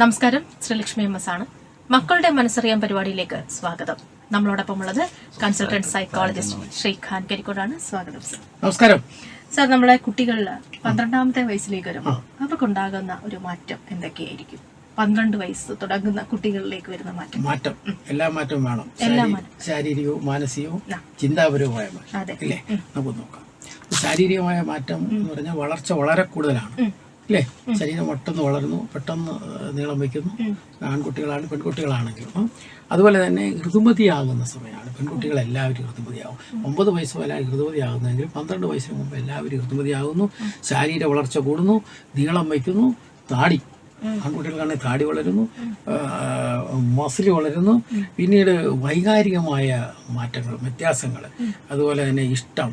നമസ്കാരം. Sreelakshmi M S ആണ്. മക്കളുടെ മനസ്സറിയാൻ പരിപാടിയിലേക്ക് സ്വാഗതം. നമ്മളോടൊപ്പം ഉള്ളത് കൺസൾട്ടന്റ് സൈക്കോളജിസ്റ്റ് ശ്രീ ഖാൻ കരിക്കോടാണ്. സ്വാഗതം സർ നമസ്കാരം. സർ നമ്മളെ കുട്ടികളിൽ പന്ത്രണ്ടാമത്തെ വയസ്സിലേക്ക് വരുമ്പോൾ അവർക്കുണ്ടാകുന്ന ഒരു മാറ്റം എന്തൊക്കെയായിരിക്കും? പന്ത്രണ്ട് വയസ്സ് തുടങ്ങുന്ന കുട്ടികളിലേക്ക് വരുന്ന മാറ്റം. മാറ്റം. എല്ലാ മാറ്റവും വേണം. എല്ലാ മാറ്റം. ശാരീരികവും മാനസികവും. ചിന്താപരവുമായ മാറ്റം. അല്ലേ നമുക്ക് നോക്കാം. ശാരീരികമായ മാറ്റം എന്ന് പറഞ്ഞാൽ വളർച്ച വളരെ കൂടുതലാണ്. ഇല്ലേ ശരീരം പെട്ടെന്ന് വളരുന്നു പെട്ടെന്ന് നീളം വയ്ക്കുന്നു. ആൺകുട്ടികളാണ് പെൺകുട്ടികളാണെങ്കിലും. അതുപോലെ തന്നെ ഋതുമതിയാകുന്ന സമയമാണ്. പെൺകുട്ടികൾ എല്ലാവരും ഋതുമതിയാകും ഒമ്പത് വയസ്സ് വരെ ഋതുമതിയാകുന്നെങ്കിലും പന്ത്രണ്ട് വയസ്സിന് മുമ്പ് എല്ലാവരും ഋതുമതിയാകുന്നു ശാരീരിക വളർച്ച കൂടുന്നു നീളം വയ്ക്കുന്നു താടി. ആൺകുട്ടികൾക്കാണെങ്കിൽ താടി വളരുന്നു മസിൽ വളരുന്നു. പിന്നീട് വൈകാരികമായ മാറ്റങ്ങൾ വ്യത്യാസങ്ങൾ. അതുപോലെ തന്നെ ഇഷ്ടം.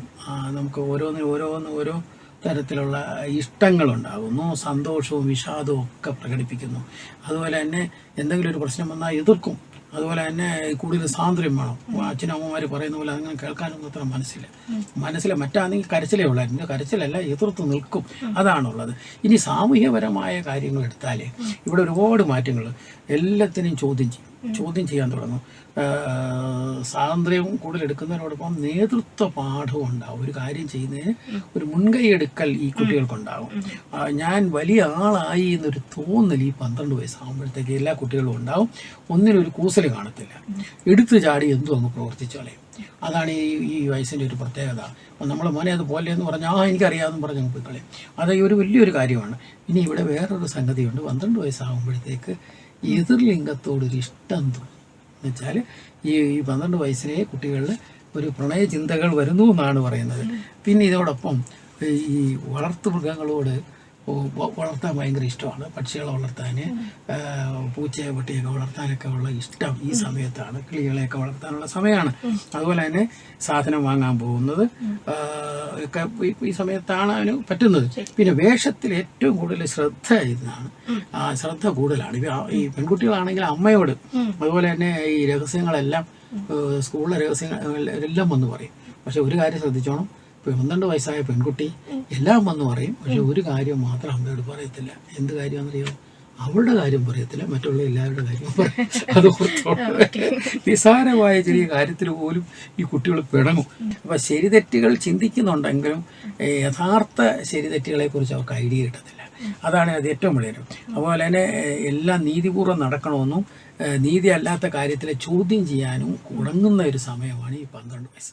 നമുക്ക് ഓരോന്നിനും ഓരോന്ന് ഓരോ തരത്തിലുള്ള ഇഷ്ടങ്ങളുണ്ടാകുന്നു സന്തോഷവും വിഷാദവും ഒക്കെ പ്രകടിപ്പിക്കുന്നു. അതുപോലെ തന്നെ എന്തെങ്കിലും ഒരു പ്രശ്നം വന്നാൽ എതിർക്കും. അതുപോലെ തന്നെ കൂടുതൽ സ്വാതന്ത്ര്യം വേണം. അച്ഛനും അമ്മമാർ പറയുന്ന പോലെ അങ്ങനെ കേൾക്കാനൊന്നും അത്ര മനസ്സില്ല. മനസ്സിലെ മറ്റാണെങ്കിൽ കരച്ചിലേ ഉള്ളായിരുന്നു. കരച്ചിലല്ല എതിർത്ത് നിൽക്കും. അതാണുള്ളത്. ഇനി സാമൂഹ്യപരമായ കാര്യങ്ങൾ എടുത്താൽ ഇവിടെ ഒരുപാട് മാറ്റങ്ങൾ എല്ലാത്തിനും ചോദ്യം ചെയ്യും. ചോദ്യം ചെയ്യാൻ തുടങ്ങും. സ്വാതന്ത്ര്യവും കൂടുതൽ എടുക്കുന്നതിനോടൊപ്പം നേതൃത്വ പാഠവും ഉണ്ടാവും. ഒരു കാര്യം ചെയ്യുന്നതിന് ഒരു മുൻകൈ എടുക്കൽ ഈ കുട്ടികൾക്കുണ്ടാവും. ഞാൻ വലിയ ആളായി എന്നൊരു തോന്നൽ ഈ പന്ത്രണ്ട് വയസ്സാകുമ്പോഴത്തേക്ക് എല്ലാ കുട്ടികളും ഉണ്ടാവും. ഒന്നിനൊരു കൂസൽ കാണത്തില്ല. എടുത്തു ചാടി എന്തും അങ്ങ് പ്രവർത്തിച്ചോളെ അതാണ് ഈ ഈ വയസ്സിന്റെ ഒരു പ്രത്യേകത. നമ്മൾ മോനെ അത് പോലെ എന്ന് പറഞ്ഞാൽ ആ എനിക്കറിയാമെന്ന് പറഞ്ഞ് അങ്ങ് കളയും അത് ഒരു വലിയൊരു കാര്യമാണ്. ഇനി ഇവിടെ വേറൊരു സംഗതിയുണ്ട്. പന്ത്രണ്ട് വയസ്സാകുമ്പോഴത്തേക്ക് എതിർലിംഗത്തോടൊരു ഇഷ്ടം തോന്നും. എന്ന് വെച്ചാൽ ഈ ഈ പന്ത്രണ്ട് വയസ്സിലെ കുട്ടികളിൽ ഒരു പ്രണയ ചിന്തകൾ വരുന്നു എന്നാണ് പറയുന്നത്. പിന്നെ ഇതോടൊപ്പം ഈ വളർത്തു മൃഗങ്ങളോട് വളർത്താൻ ഭയങ്കര ഇഷ്ടമാണ്. പക്ഷികളെ വളർത്താൻ പൂച്ചയെ പട്ടിയൊക്കെ വളർത്താനൊക്കെ ഉള്ള ഇഷ്ടം ഈ സമയത്താണ്. കിളികളെയൊക്കെ വളർത്താനുള്ള സമയമാണ്. അതുപോലെ തന്നെ സാധനം വാങ്ങാൻ പോകുന്നത് ഒക്കെ ഈ- സമയത്താണ് അവന് പറ്റുന്നത്. പിന്നെ വേഷത്തിൽ ഏറ്റവും കൂടുതൽ ശ്രദ്ധ ഇതാണ്. ആ, ശ്രദ്ധ കൂടുതലാണ്. ഈ പെൺകുട്ടികളാണെങ്കിൽ അമ്മയോട് അതുപോലെ തന്നെ ഈ രഹസ്യങ്ങളെല്ലാം സ്കൂളിലെ രഹസ്യങ്ങൾ എല്ലാം വന്ന് പറയും. പക്ഷെ ഒരു കാര്യം ശ്രദ്ധിച്ചോണം. പന്ത്രണ്ട് വയസ്സായ പെൺകുട്ടി എല്ലാം വന്ന് പറയും പക്ഷെ ഒരു കാര്യം മാത്രം അമ്മയോട് പറയത്തില്ല. എന്ത് കാര്യമാണെന്നറിയോ? അവളുടെ കാര്യം പറയത്തില്ല മറ്റുള്ള എല്ലാവരുടെ കാര്യം പറയും അത്. നിസ്സാരമായ ചെറിയ കാര്യത്തിൽ പോലും ഈ കുട്ടികൾ പിടങ്ങും അപ്പൊ ശരിതെറ്റുകൾ ചിന്തിക്കുന്നുണ്ടെങ്കിലും യഥാർത്ഥ യഥാർത്ഥ ശരിതെറ്റുകളെ കുറിച്ച് അവർക്ക് ഐഡിയ കിട്ടത്തില്ല. അതാണ് അത് ഏറ്റവും വലിയ. അതുപോലെ തന്നെ എല്ലാം നീതിപൂർവം നടക്കണമെന്നും നീതി അല്ലാത്ത കാര്യത്തിലെ ചോദ്യം ചെയ്യാനും തുടങ്ങുന്ന ഒരു സമയമാണ് ഈ പന്ത്രണ്ട് വയസ്സ്.